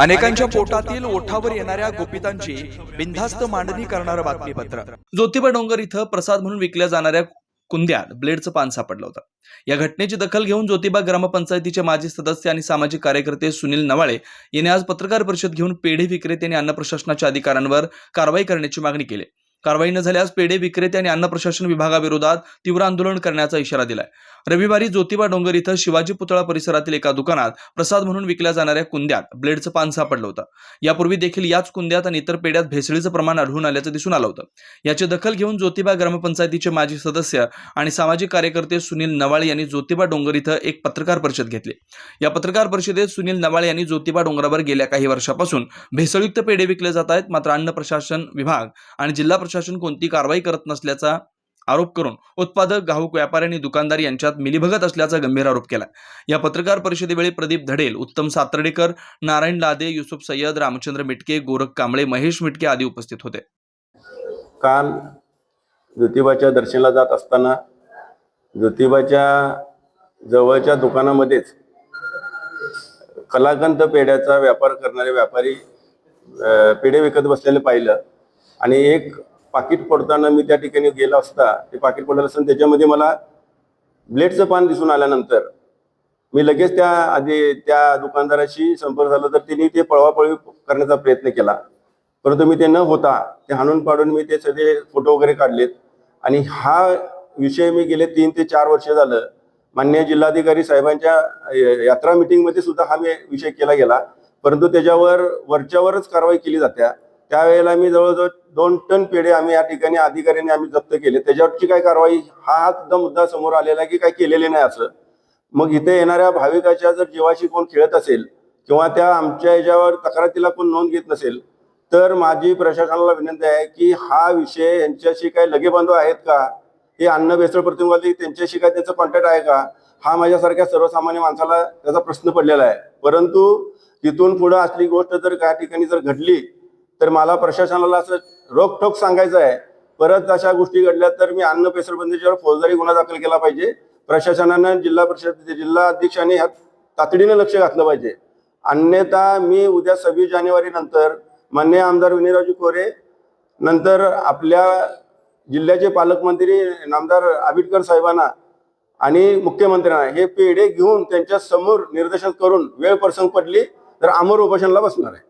अनेकांच्या पोटातील ओठावर येणाऱ्या गोपितांची बिनधास्त मांडणी करणारं बातमीपत्र. ज्योतिबा डोंगर इथं प्रसाद म्हणून विकल्या जाणाऱ्या कुंद्यात ब्लेडचं पान सापडलं होतं. या घटनेची दखल घेऊन ज्योतिबा ग्रामपंचायतीचे माजी सदस्य आणि सामाजिक कार्यकर्ते सुनील नवाळे यांनी आज पत्रकार परिषद घेऊन पेढी विक्रेते आणि अन्न प्रशासनाच्या अधिकाऱ्यांवर कारवाई करण्याची मागणी केली. कारवाई न झाल्यास पेढे विक्रेते आणि अन्न प्रशासन विभागाविरोधात तीव्र आंदोलन करण्याचा इशारा दिलाय. रविवारी ज्योतिबा डोंगर इथं शिवाजी पुतळा परिसरातील एका दुकानात प्रसाद म्हणून विकल्या जाणाऱ्या कुंद्यात ब्लेडचं पान सापडलं होतं. यापूर्वी देखील याच कुंद्यात आणि इतर पेढ्यात भेसळीचं प्रमाण आढळून आल्याचं दिसून आलं होतं. याची दखल घेऊन ज्योतिबा ग्रामपंचायतीचे माजी सदस्य आणि सामाजिक कार्यकर्ते सुनील नवाळे यांनी ज्योतिबा डोंगर इथं एक पत्रकार परिषद घेतली. या पत्रकार परिषदेत सुनील नवाळे यांनी ज्योतिबा डोंगरावर गेल्या काही वर्षापासून भेसळयुक्त पेढे विकले जात आहेत. मात्र अन्न प्रशासन विभाग आणि जिल्हा प्रशासन कोणती कारवाई करत नसल्याचा आरोप करून उत्पादक घाऊक व्यापारी आणि दुकानदार यांच्यात मिलीभगत असल्याचा गंभीर आरोप केला या पत्रकार परिषदेवेळी प्रदीप धडेल उत्तम सातर्डेकर नारायण लादे युसुफ सय्यद रामचंद्र मिटके गोरख कांबळे महेश मिटके आदी उपस्थित होते. काल ज्योतिबाच्या दर्शनाला जात असताना ज्योतिबाच्या जवळच्या दुकानामध्येच कलाकंद पेढ्याचा व्यापार करणारे व्यापारी पेढे विकत बसलेले पाहिलं आणि एक पाकिट पडताना मी त्या ठिकाणी गेलो असता ते पाकिट पडलं असताना त्याच्यामध्ये मला ब्लेडचं पान दिसून आल्यानंतर मी लगेच त्या आधी त्या दुकानदाराशी संपर्क झाला तर तिने ते पळवापळवी करण्याचा प्रयत्न केला. परंतु मी ते न होता ते हाणून पाडून मी ते सगळे फोटो वगैरे काढलेत. आणि हा विषय मी गेले तीन ते चार वर्ष झालं. मान्य जिल्हाधिकारी साहेबांच्या यात्रा मिटिंगमध्ये सुद्धा हा मी विषय केला गेला. परंतु त्याच्यावर वरच्यावरच कारवाई केली जात्या. त्यावेळेला मी जवळजवळ दोन टन पेढे आम्ही या ठिकाणी अधिकाऱ्यांनी आम्ही जप्त केले. त्याच्यावरची काय कारवाई हा सुद्धा मुद्दा समोर आलेला आहे की काय केलेले नाही असं. मग इथे येणाऱ्या भाविकाच्या जर जीवाशी कोण खेळत असेल किंवा त्या आमच्या याच्यावर तक्रारीला कोण नोंद घेत नसेल तर माझी प्रशासनाला विनंती आहे की हा विषय यांच्याशी काही लगेबांधव आहेत का? हे अन्न भेसळ प्रतिनिधी त्यांच्याशी काय त्याचं कॉन्टॅक्ट आहे का? हा माझ्यासारख्या सर्वसामान्य माणसाला त्याचा प्रश्न पडलेला आहे. परंतु तिथून पुढं असली गोष्ट जर काही ठिकाणी जर घडली तर मला प्रशासनाला असं रोखठोक सांगायचं आहे. परत अशा गोष्टी घडल्या तर मी अन्न पेसरबंदीच्यावर फौजदारी गुन्हा दाखल केला पाहिजे. प्रशासनानं जिल्हा परिषद जिल्हा अध्यक्षांनी ह्यात तातडीने लक्ष घातलं पाहिजे. अन्यथा मी उद्या सव्वीस जानेवारी नंतर मान्य आमदार विनयरावजी कोरे नंतर आपल्या जिल्ह्याचे पालकमंत्री नामदार आबिटकर साहेबांना आणि मुख्यमंत्र्यांना हे पेढे घेऊन त्यांच्यासमोर निर्देशन करून वेळ प्रसंग पडली तर अमर उपोषणला बसणार आहे.